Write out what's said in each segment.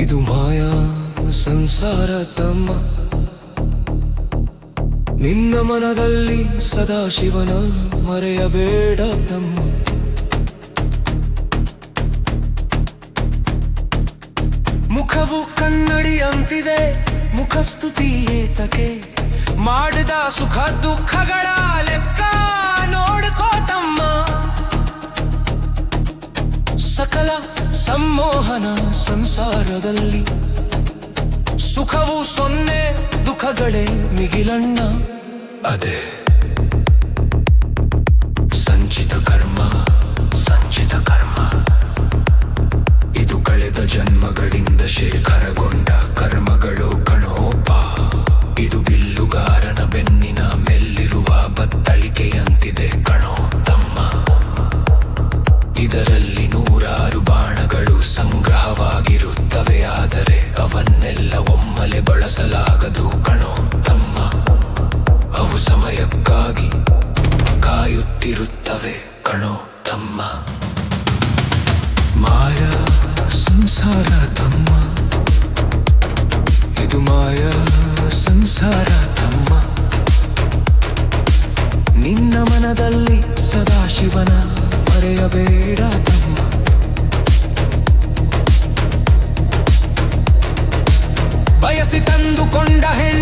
ಇದು ಮಾಯಾ ಸಂಸಾರ ತಮ್ಮ. ನಿನ್ನ ಮನದಲ್ಲಿ ಸದಾ ಶಿವನ ಮರೆಯಬೇಡ ತಮ್ಮ. ಮುಖವು ಕನ್ನಡಿಯಂತಿದೆ ಮುಖಸ್ತುತಿ ಏತಕೆ. ಮಾಡಿದ ಸುಖ ದುಃಖಗಳ ಲೆಕ್ಕ ನೋಡ್ಕೋ ಸಂಮೋಹನ ಸಂಸಾರದಲ್ಲಿ. ಸುಖವು ಸೊನ್ನೆ ದುಃಖಗಳೇ ಮಿಗಿಲಣ್ಣ. ಅದೇ. ಬಳಸಲಾಗದು ಕಣೋ ತಮ್ಮ. ಅವು ಸಮಯಕ್ಕಾಗಿ ಕಾಯುತ್ತಿರುತ್ತವೆ ಕಣೋ ತಮ್ಮ. ಮಾಯಾ ಸಂಸಾರ ತಮ್ಮ. esta gente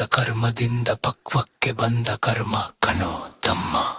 ಕರ್ಮದಿಂದ ಪಕ್ವಕ್ಕೆ ಬಂದ ಕರ್ಮ ಕಣೋ ತಮ್ಮ.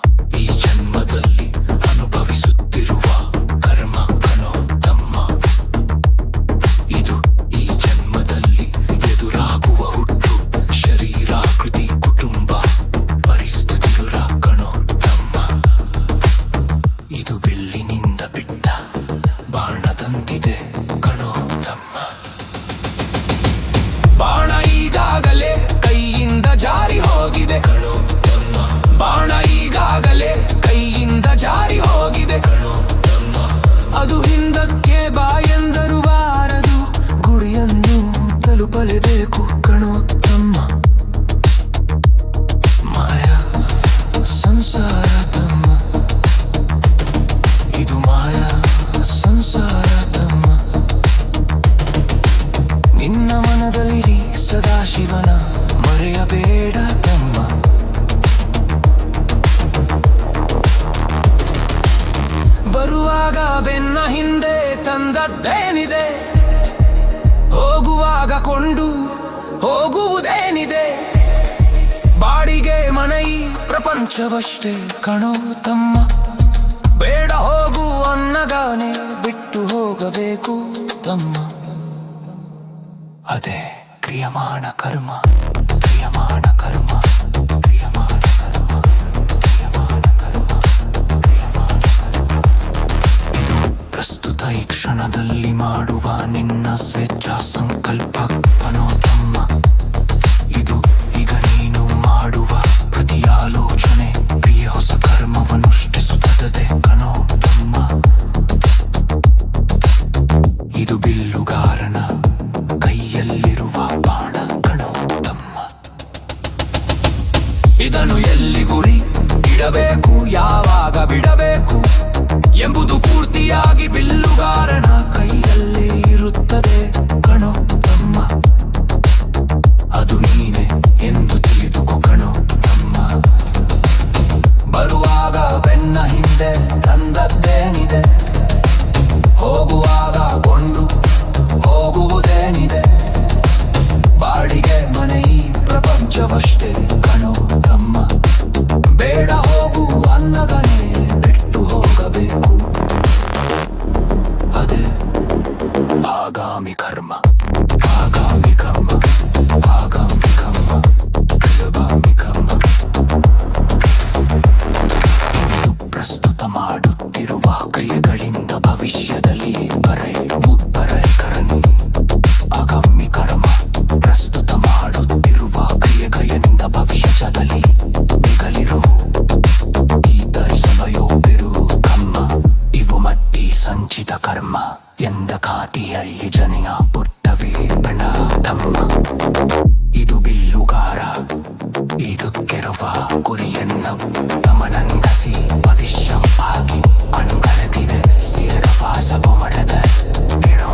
ಇದು ಮಾಯಾ ಸಂಸಾರ ತಮ್ಮ. ನಿನ್ನ ಮನದಲ್ಲಿ ಸದಾ ಶಿವನ ಮರೆಯಬೇಡ ತಮ್ಮ. ಬರುವಾಗ ಬೆನ್ನ ಹಿಂದೆ ತಂದದ್ದೇನಿದೆ? ಹೋಗುವಾಗ ಕೊಂಡು ಹೋಗುವುದೇನಿದೆ? ಬಾಡಿಗೆ ಮನೈ ಪ್ರಪಂಚವಷ್ಟೇ ಕಣೋ ತಮ್ಮ. ಬೇಡ ಹೋಗು ಅನ್ನಗಾನೆ ಬಿಟ್ಟು ಹೋಗಬೇಕು ತಮ್ಮ. ಅದೇ ಕ್ರಿಯಮಾಣ ಕರ್ಮ. ಈ ಕ್ಷಣದಲ್ಲಿ ಮಾಡುವ ನಿನ್ನ ಸ್ವೇಚ್ಛ ಸಂಕಲ್ಪ. ತಮ್ಮ, ಇದು ಈಗ ನೀನು ಮಾಡುವ ಪ್ರತಿ ಆಲೋಚನೆ ಕ್ರಿಯೆ ಹೊಸ ಕರ್ಮವನ್ನುಷ್ಠಿಸುತ್ತದೆ ತಮ್ಮ, ಇದು ಬಿಲ್ಲುಗಾರನ ಕೈಯಲ್ಲಿರುವ ಬಾಣ. ಕಣೋ ತಮ್ಮ, ಇದನ್ನು ಎಲ್ಲಿ ಗುರಿ ಇಡಬೇಕು? ಯಾವಾಗ ಬಿಡಬೇಕು? ಎಂಬುದು ಪೂರ್ತಿಯಾಗಿ ಬಿಲ್ಲುಗಾರನ आगामी कर्म। ಕೆಡುವ ಗುರಿಯನ್ನು ಗಮನಂಗಸಿ ವದಿಶಂಪಾಗಿ ಕಣ್ಗಳೆದಿದೆ ಸೇರುವ ಸಬಮಡದ ಕೆಡೋ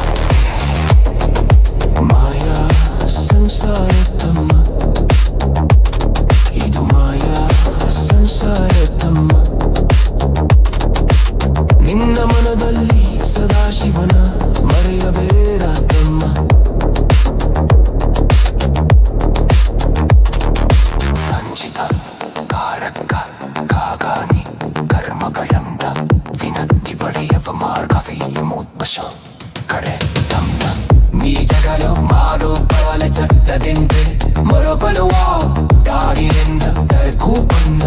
ಮಾಯ ಸಂಸಾರ ಕತ್ತದಿಂತೆ ಮರುಬಲುವ ಕಾಡಿನಿಂದ ಕರ್ಕೂಪನ್ನ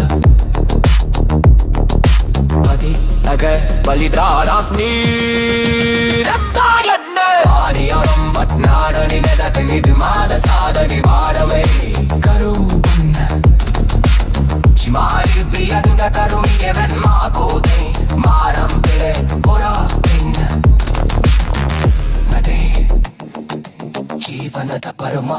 ಪತಿ ನಗ ಬಲಿದಾರಾಗ್ನಿ ರಕ್ತಾಯನ್ನ ಆರಿಯರೊಂಬತ್ನಾಡನಿ ನೆದತ ನಿರ್ಮಾದ ಸಾಧನೆ ಮಾಡವೇ ಕರೂಪನ್ನ ಶಿಮಾರಿಬಿಯದುದ ಕರುವಿಗೆ ಮಾಕೋದೆ ಮಾರಂಬಿಳೆ ಪುರಾ ಪಿನ್ನ ನದೇ ಜೀವನದ ಪರಮ